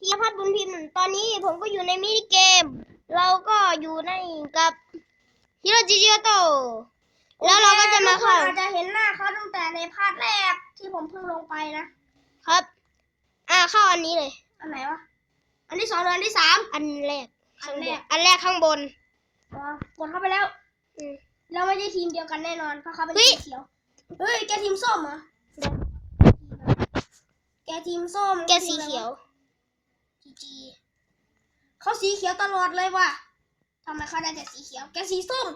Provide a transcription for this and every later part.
ธีรพัฒน์บุญพิมพ์ตอนนี้ผมก็อยู่ในมินิเกม เราก็อยู่ในกับฮิโรจิจิโตะแล้วเราก็จะมาเข้าอาจจะเห็นหน้าเขาตั้งแต่ในพาร์ทแรกที่ผมเพิ่งลงไปนะครับ อ่าเข้าอันนี้เลย อันไหนวะ อันที่สองหรืออันที่สามอันแรกอันแรกอันแรกข้างบนอ๋อกดเข้าไปแล้วอืมเราไม่ใช่ทีมเดียวกันแน่นอนเพราะเขาเป็นเฮ้ยทีมเขียวเฮ้ยแกทีมส้มเหรอแกทีมส้มแกสีเขียว จีจี เขาสีเขียวตลอดเลยว่ะทำไมเขาได้แต่สีเขียว แกสีส้ม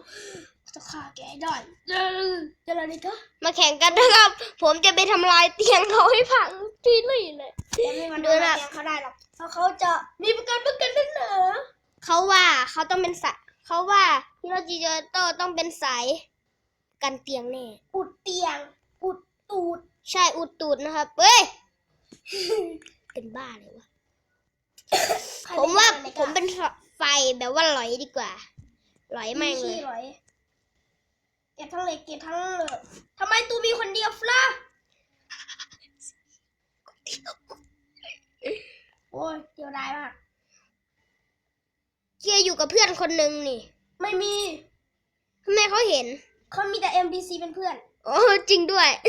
จะฆ่าแกให้ได้เออจะอะไรดีก็มาแข่งกันนะครับ ผมจะไปทำลายเตียงเขาให้พังที่นี่เลยแกไม่มันดูโดนนะเตียงเขาได้หรอกเพราะเขาจะมีประกันประกันนั่นเหรอเขาว่าเขาต้องเป็นสายเขาว่าฮิโรจิจิโตะต้องเป็นสายกันเตียงแน่อุดเตียง อุดตูด ใช่อุดตูดนะครับเฮ้ย เป็นบ้าเลยวะใคร ผมว่าไได้ผมเป็นไฟแบบว่าหลอยดีกว่าหลอยแม่งเลยขี้หรอยเก็บทั้งเหล็กเก็บทั้งเหล็กทำไมตูมีคนเดียวฟล่ะโอ้ยเดียวได้มากเกียร์อยู่กับเพื่อนคนหนึ่งนี่ ไม่มีทำไมเขาเห็น เขามีแต่ MBC เป็นเพื่อน โอ้จริงด้วยเ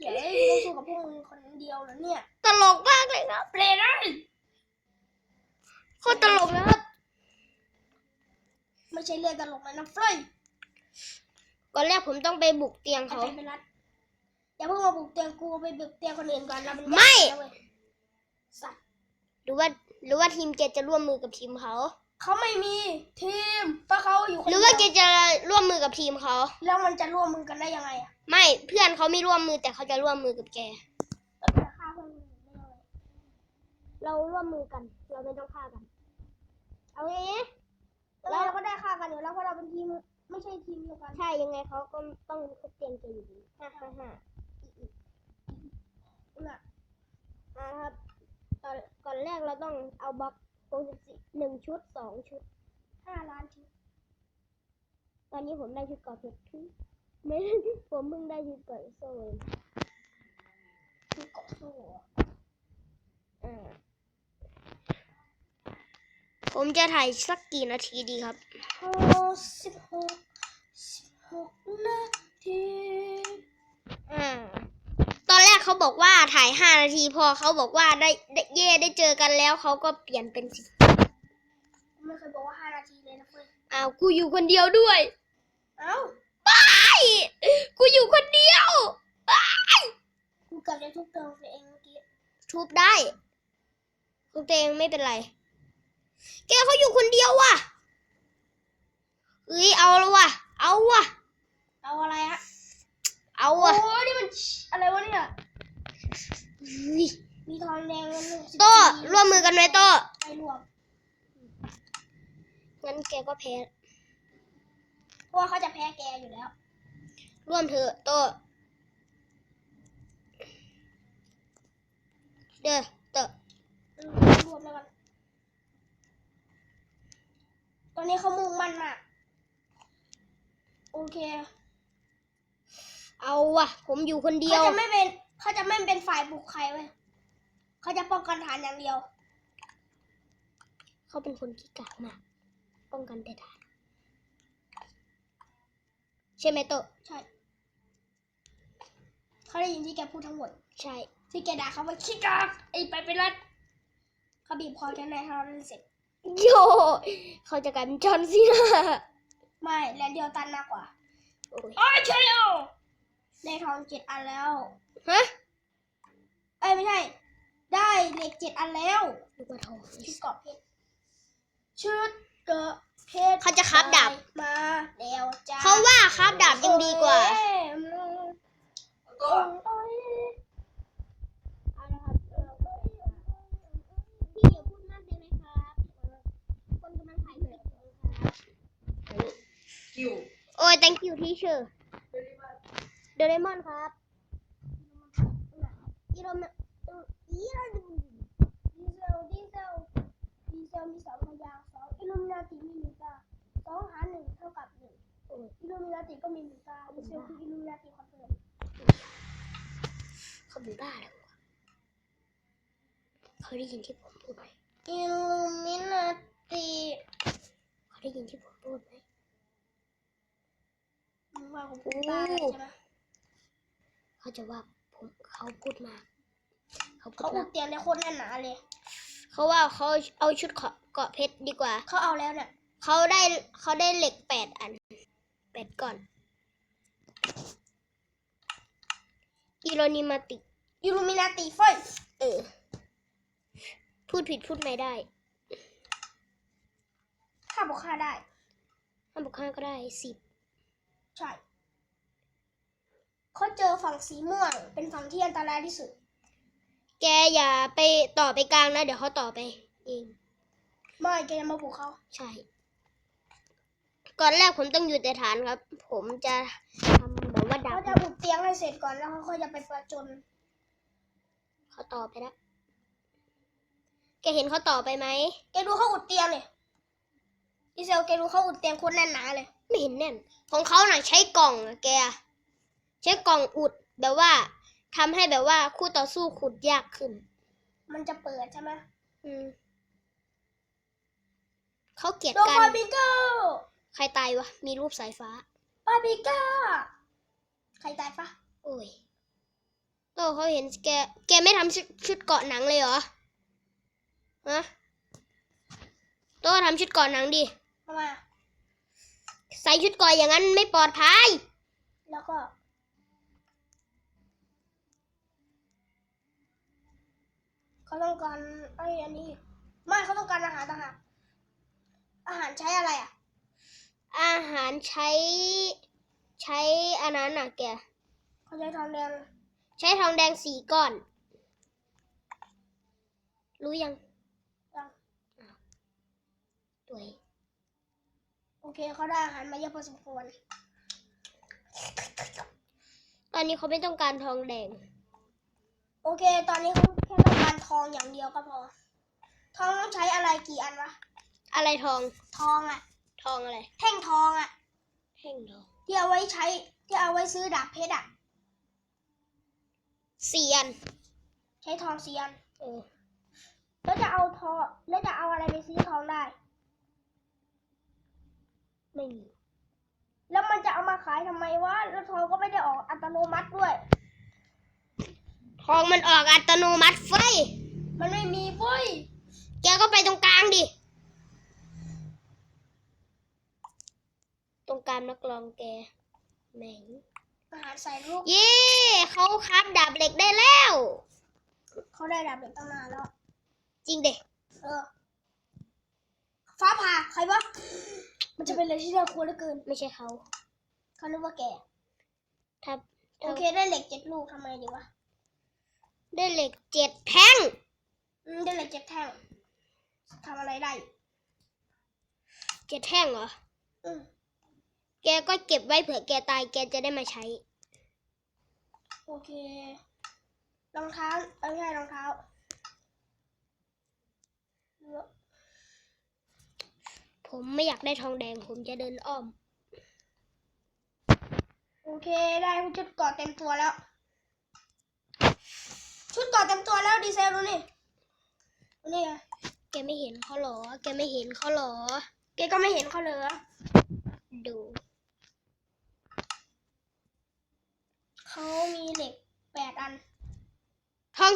ขียนให้รู้สู้กับพวกมึงคนเดียวแล้วเนี่ย ตลกมากเลยครับเปรย์ได้โคตรตลกนะครับ ไม่ใช่เรื่องตลกเลยนะเฟรยก่อนแรกผมต้องไปบุกเตียงเอาเขาไปเป็นรัดอย่าเพิ่งมาบุกเตียงกูไปบุกเตียงคนอื่นก่อนเราเป็นญาติไม่กันนะเว้ยสัตว์หรือว่าหรือว่าทีมเกจะร่วมมือกับทีมเขาเขาไม่มีทีมเพราะเขาอยู่คนหเดีรืยวอว่าเกจะร่วมมือกับทีมเขา แล้วมันจะร่วมมือกันได้ยังไงอะ ไม่เพื่อนเขาไม่ร่วมมือแต่เขาจะร่วมมือกับแกเราจะฆ่าเพื่อนมึงได้ยังไงเราร่วมมือกัน เราไม่ต้องฆ่ากัน เอาไงแล้วเราก็ได้ฆ่ากันอยู่แล้วเพราะเราเป็นทีมไม่ใช่ทีมเดียวกันใช่ยังไงเขาก็ต้องทุบเตียงแกอยู่ดีห้าห้าห้าน่ะอ่าครับตอนก่อนแรกเราต้องเอาบล็อกโปรสิหนึ่งชุดสองชุดห้าล้านชุด ตอนนี้ผมได้ชุดเก่อเพชร ไม่ผมเพิ่งได้ชุดเก่อโซ่เองชุดเกาะโซ่อะอ่าผมจะถ่ายสักกี่นาทีดีครับโอ้สิบหกสิบหกนาทีอ่าตอนแรกเขาบอกว่าถ่ายห้านาทีพอเขาบอกว่าได้ได้เย่ได้เจอกันแล้วเขาก็เปลี่ยนเป็นสิบไม่เคยบอกว่าห้านาทีเลยนะเพื่อนอ้าวกูอยู่คนเดียวด้วย เอ้าไป กูอยู่คนเดียวกูเกับจะทุบเติมตัวเองเมื่อกี้ทุบได้ทุบตัวเองไม่เป็นไร แกเขาอยู่คนเดียวว่ะเอ้ยเอาแล้วว่ะ เอาว่ะ เอาอะไรฮะเอาโอ้ว่ะนี่มันอะไรวะเนี่ยเฮ้ยมีทองแดงกันหนึ่งสิบโต้สี่ร่วมมือกันไหมโต้ไปรวมงั้นแกก็แพ้เพราะว่าเขาจะแพ้แกอยู่แล้ว ร่วมเถอะโตเด้อเตอะอืมรวมแล้วกันตอนนี้เขามุ่งมั่นมาก โอเค เอาว่ะ ผมอยู่คนเดียว เขาจะไม่เป็น เขาจะไม่เป็นฝ่ายบุกใครเว้ยเขาจะป้องกันฐานอย่างเดียว เขาเป็นคนขี้กากมาก ป้องกันแต่ฐาน ใช่ไหมโตะใช่เขาได้ยินที่แกพูดทั้งหมด ใช่ ที่แกด่าเขาว่าขี้กากไอ้ไปไปรัดเขาบีบคอแกในให้เราเล่นเสร็จโยเขาจะกลายเป็นจอห์นซีนาไม่แลนเดียวตันมากกว่าโอ้ยโอ้ยเชลได้ทองเจ็ดอันแล้วฮะเอ้ยไม่ใช่ ได้เหล็กเจ็ดอันแล้วลูกว่าทองชุดเกราะเพชรชุดเกราะ เพชรเขาจะคราฟดาบมาแล้วจ้าเขาว่าคราฟดาบยังดีกว่าเอ้ยโอ้ยเอาละครับพี่อย่าพูดมากได้ไหมครับคนกำลังถ่ายคลิปอยู่ครับคิวโอ้ย thank you teacher โดเรมอนครับอีโรมอีโรดีเซลดีเซล ดีเซลมีสองพยางค์สองอิลูมินาติมีหนึ่งตาสองหารหนึ่งเท่ากับหนึ่งอิลูมินาติก็มีหนึ่งตาดีเซลคืออิลูมินาติคอนเฟิร์มเขาเป็นบ้าแล้ววะเขาได้ยินที่ผมพูดไหมอิลูมินาติเขาได้ยินที่ผมพูดไหมมึงว่ากูพูดบ้าอะไรใช่ไหมเขาจะว่าผมเขาพูดมากเขาพูเขาดอุมาดกเตียงในโคตรแน่นหนาเลย เขาว่าเขาเอาชุดเกาะเกาะเพชรดีกว่า เขาเอาแล้วเนี่ยเขาได้เขาได้เหล็กแปดอันแปดก่อนอิโรนิมาติอิลูมินาติไฟเออ พูดผิดพูดไม่ได้ฆ่าบอกฆ่าได้ห้าบวกห้าก็ได้สิบใช่เขาเจอฝั่งสีม่วง เป็นฝั่งที่อันตรายที่สุด แกอย่าไปต่อไปกลางนะ เดี๋ยวเขาต่อไปเอง ไม่แกจะมาบุกเขาใช่ ก่อนแรกผมต้องอยู่แต่ฐานครับ ผมจะทำแบบว่าดัเขาบจะอุดเตียงให้เสร็จก่อนแล้วเขาค่อยจะไปประจน เขาต่อไปแล้วแกเห็นเขาต่อไปไหมแกดูเขาอุดเตียงเลยอีเซลแกดูเขาอุดเตียงโคตรแน่นหนาเลย ไม่เห็นแน่น ของเขาน่ะใช้กล่องอะแก ใช้กล่องอุดแบบว่า ทำให้แบบว่าคู่ต่อสู้ขุดยากขึ้น มันจะเปิดใช่ไหมอืมเขาเกลียดโดกัฟานบิเกอร์ใครตายวะ มีรูปสายฟ้าบาบิเกอร์ใครตายปะโอ้ยโตเขาเห็นแก แกไม่ทำชุดชุดเกาะหนังเลยเหรอ ฮะ โตทำชุดเกาะหนังดิ ทำไมอะใส่ชุดเกาะอย่างนั้นไม่ปลอดภัย แล้วก็ เขาต้องการไอ้อันนี้ไม่เขาต้องการอาหารต่างหากอาหารใช้อะไรอะ อาหารใช้ ใช้อันนั้นน่ะแกเขาใช้ทองแดง ใช้ทองแดงสี่ก้อน รู้ยังยังตัวเองโอเคเขาได้อาหารมาเยอะพอสมควร ตอนนี้เขาไม่ต้องการทองแดง โอเค ตอนนี้เขา องใช้อะไรกี่อันวะ อะไรทอง ทองอะทองอะไรแท่งทองอะแท่งทองที่เอาไว้ใช้ที่เอาไว้ซื้อดาบเพชรอะสี่อันใช้ทองสี่อันเออแล้วจะเอาทองแล้วจะเอาอะไรไปซื้อทองได้ไม่มีแล้วมันจะเอามาขายทำไมวะแล้วทองก็ไม่ได้ออกอัตโนมัติด้วย ทองมันออกอัตโนมัติเฟ้ยมันไม่มีเว้ย แกก็ไปตรงกลางดิ ตรงกลางนักลองแกแหมงอาหารใส่ลูกเย้เขาคับดาบเหล็กได้แล้ว เขาได้ดาบเด็กตั้งนานแล้ว จริงเด็เออ ฟ้าผ่าใครวะ มันจะเป็นอะไรที่น่ากลัวเหลือเกิน ไม่ใช่เขา เขานึกว่าแกถ้าโอถ้าเคได้เหล็กเจ็ดลูกทำไมดีวะ ได้เหล็กเจ็ดแท่ง อืมได้เหล็กเจ็ดแท่ง ทำอะไรได้เจ็ดแท่งเหรออืมแกก็เก็บไว้เผื่อแกตายแกจะได้มาใช้ โอเครองเท้าเอ้ยไม่ใช่รองเท้าผมไม่อยากได้ทองแดงผมจะเดินอ้อม โอเคได้ชุดเกราะเต็มตัวแล้ว ชุดเกราะเต็มตัวแล้วดีเซลดูนี่ดูนี่ไง แกไม่เห็นเขาหรอ แกไม่เห็นเขาหรอ แกก็ไม่เห็นเขาเลยเหรอ ดู เขามีเหล็กแปดอัน ทอง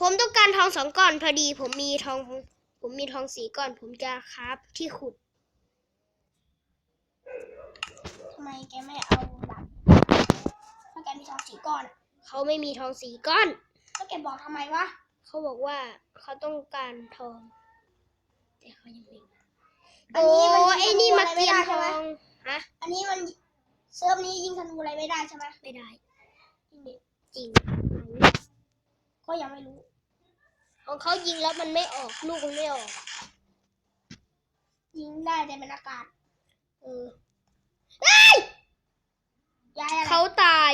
ผมต้องการทองสองก้อนพอดี ผมมีทอง ผมมีทองสี่ก้อน ผมจะคราฟที่ขุดทำไมแกไม่เอาดับถ้าแกมีทองสี่ก้อน เขาไม่มีทองสี่ก้อน แล้วแกบอกทำไมวะ เขาบอกว่าเขาต้องการทอง แต่เขายังไม่มีอันนี้มันโอ้ไอ้นี่มาเกียนยิงธทนูอะไรไม่ได้ใช่ไหมองฮะอันนี้มันเซิร์ฟนี้ยิงธนูอะไรไม่ได้ใช่ไหมไม่ได้จริงดิจริงก็ยังไม่รู้ ของเขายิงแล้วมันไม่ออกลูกมันไม่ออก ยิงได้แต่เป็นอากาศเออย้ายอะไรเขาตาย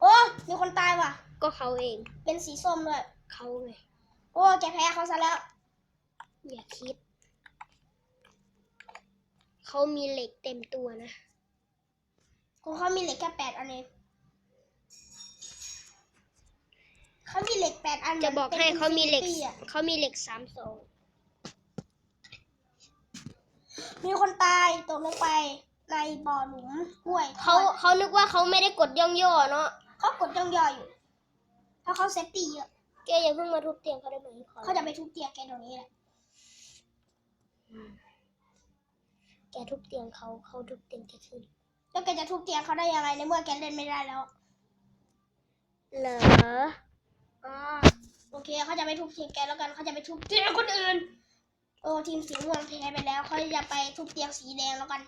โอ้มีคนตายว่ะ ก็เขาเอง เป็นสีส้มด้วย เขาไงโอ้แกแพ้เขาซะแล้ว อย่าคิด เขามีเหล็กเต็มตัวนะของเขามีเหล็กแค่แปดอันเองเขามีเหล็กแปดอันจะบอกให้ป็นเขามีเหล็ก infinity อะเขามีเหล็กสามสองมีคนตายตกลงไปในบ่อหลุมกล้วยเขาเขานึกว่าเขาไม่ได้กดย่องย่อเนาะเขากดย่องย่ออยู่ถ้าเขาเซฟตี้เยอะ แกอย่าเพิ่งมาทุบเตียงเขาได้ไหมขอเขาจะไปทุบเตียงแกตรงนี้แหละ แกทุบเตียงเขาเขาทุบเตียงแกขึ้นแล้วแกจะทุบเตียงเขาได้ยังไงในเมื่อแกเล่นไม่ได้แล้ว เหรออ่าโอเคเขาจะไปทุบเตียงแกแล้วกันเขาจะไปทุบเตียงคนอื่น โอ้ทีมสีม่วงแพ้ไปแล้วเขาจะไปทุบเตียงสีแดงแล้วกัน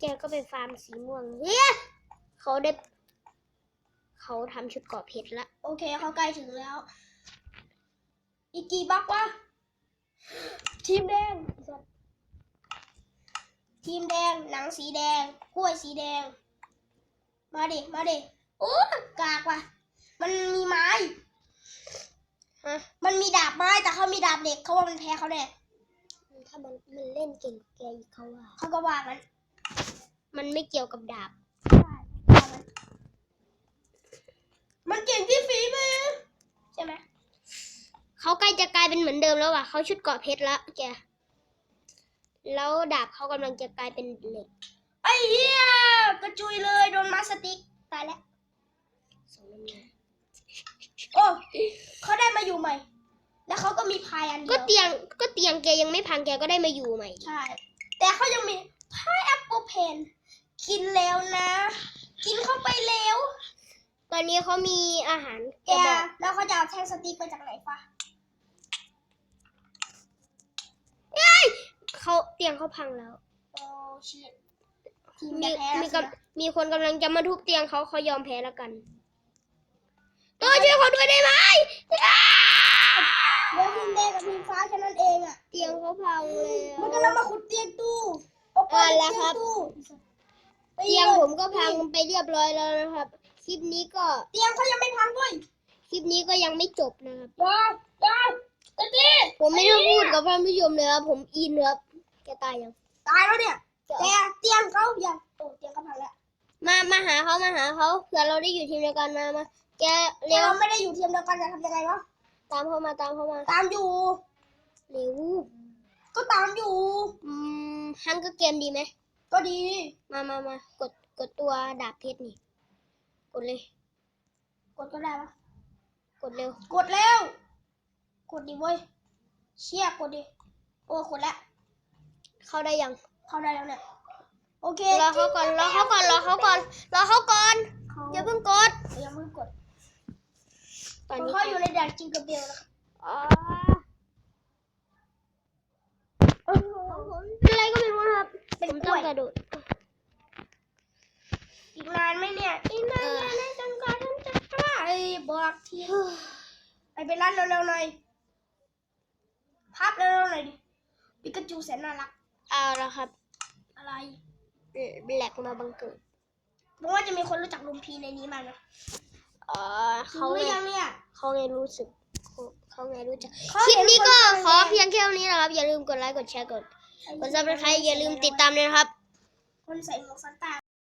แกก็ไปฟาร์มสีม่วงเฮ้ยเขาได้ เขาทำชุดเกราะเพชรละ โอเคเขาใกล้ถึงแล้ว อีกกี่บล็อกวะ ทีมแดง ทีมแดง หนังสีแดงกล้วยสีแดง มาดิ มาดิ โอ้กากว่ะ มันมีไม้ฮะมันมีดาบไม้แต่เขามีดาบเหล็กเขาว่ามันแพ้เขาแน่ ถ้ามันมันเล่นเก่งแกอีกเขาว่า เขาก็ว่ามัน มันไม่เกี่ยวกับดาบว่ามันมันเก่งที่ฝีมือใช่ไหม เขาใกล้จะกลายเป็นเหมือนเดิมแล้วว่ะเขาชุดเกราะเพชรละแกแล้วดาบเขากำลังจะกลายเป็นเหล็กไอ้เหี้ยกระจุยเลยโดนมาสติกตายแล้วสมน้ำหน้าโอ้เขาได้มาอยู่ใหม่ แล้วเขาก็มีพายอันเดีก็ยวเตียงก็เตียงแกยังไม่พังแกก็ได้มาอยู่ใหม่ ใช่ แต่เขายังมีพายแอปเปิลเพนกินแล้วนะ กินเข้าไปแล้ว ตอนนี้เขามีอาหารแกระบอกแล้วเขาจะเอาแท่งสติ๊กไปจากไหนฟะ เขาเตียงเขาพังแล้ว โอ้ชิตทีมมีจะแพ้มีแล้วกำสินะมีคนกำลังจะมาทุบเตียงเขาเขายอมแพ้แล้วกันตัวช่วยเขาด้วยได้ไหมอ้าเดี๋ยวทีมแดงกับทีมฟ้าแค่นั้นเองอะ เตียงเขาพังเลย มันกำลังมาขุดเตียงตู้โอ้ปอ่าแล้วครับตู้เตียงผมก็พังไปเรียบร้อยแล้วนะครับ คลิปนี้ก็เตียงเขายังไม่พังด้วยคลิปนี้ก็ยังไม่จบนะครับยาวยาว ตะกี้ผมไม่ได้พูดกับท่านผู้ชมเลยครับผมอินครับแกตายยัง ตายแล้วเนี่ยจะแต่เตียงเขายังโอ้เตียงเขาพังแล้วมามาหาเขามาหาเขาเผื่อเราได้อยู่ทีมเดียวกันมามาแกแต่เร็วเราไม่ได้อยู่ทีมเดียวกันจะทำยังไงวะตามเขามาตามเขามา ตามอยู่เร็วก็ตามอยู่ อืมฮังก็เกมดีไหมก็ดี มามามากดกดตัวดาบเพชรนี่ กดเลย กดก็ได้ปะกดเร็ว กดแล้วก ดดิเว้ย เชี่ยกดดิ โอ้กดแล้วเข้าได้ยัง เข้าได้แล้วเนี่ย โอเครอเขาก่อน รอเขาก่อน รอเขาก่อน รอเขาก่อนเขาอย่าเพิ่งกดยังเพิ่งกด ตอนเพราะนี้เขาอยู่ในด่านจิงกับเบลนะครับอ๋อเออเป็นอะไรก็ไม่รู้นะครับ เป็นผมกต้ล้อวงยกระโดด อีกนานไหมเนี่ย อีกนานแน่ๆจนกว่าท่านจะกล้าเอ้ยบอกทีไปไปร้านเร็วๆหน่อย พับเร็วๆหน่อยดิปิกาจูแสนน่ารัก เอาละครับอะไรแหลกมาบังเกิดผมว่าจะมีคนรู้จักลุมพีในนี้มานะอ๋อเขารู้หไงรือยังเนี่ย เขาไงรู้สึกเขาเขาไงรู้จักเขาคลิปเห็นนี้ก็คนขอแสดงเพียงแค่นี้นะครับ อย่าลืมกดไลค์กดแชร์กดกดซับสไครต์อย่าลืมติดตามด้วยนะครับ คนใส่หมวกซันต้า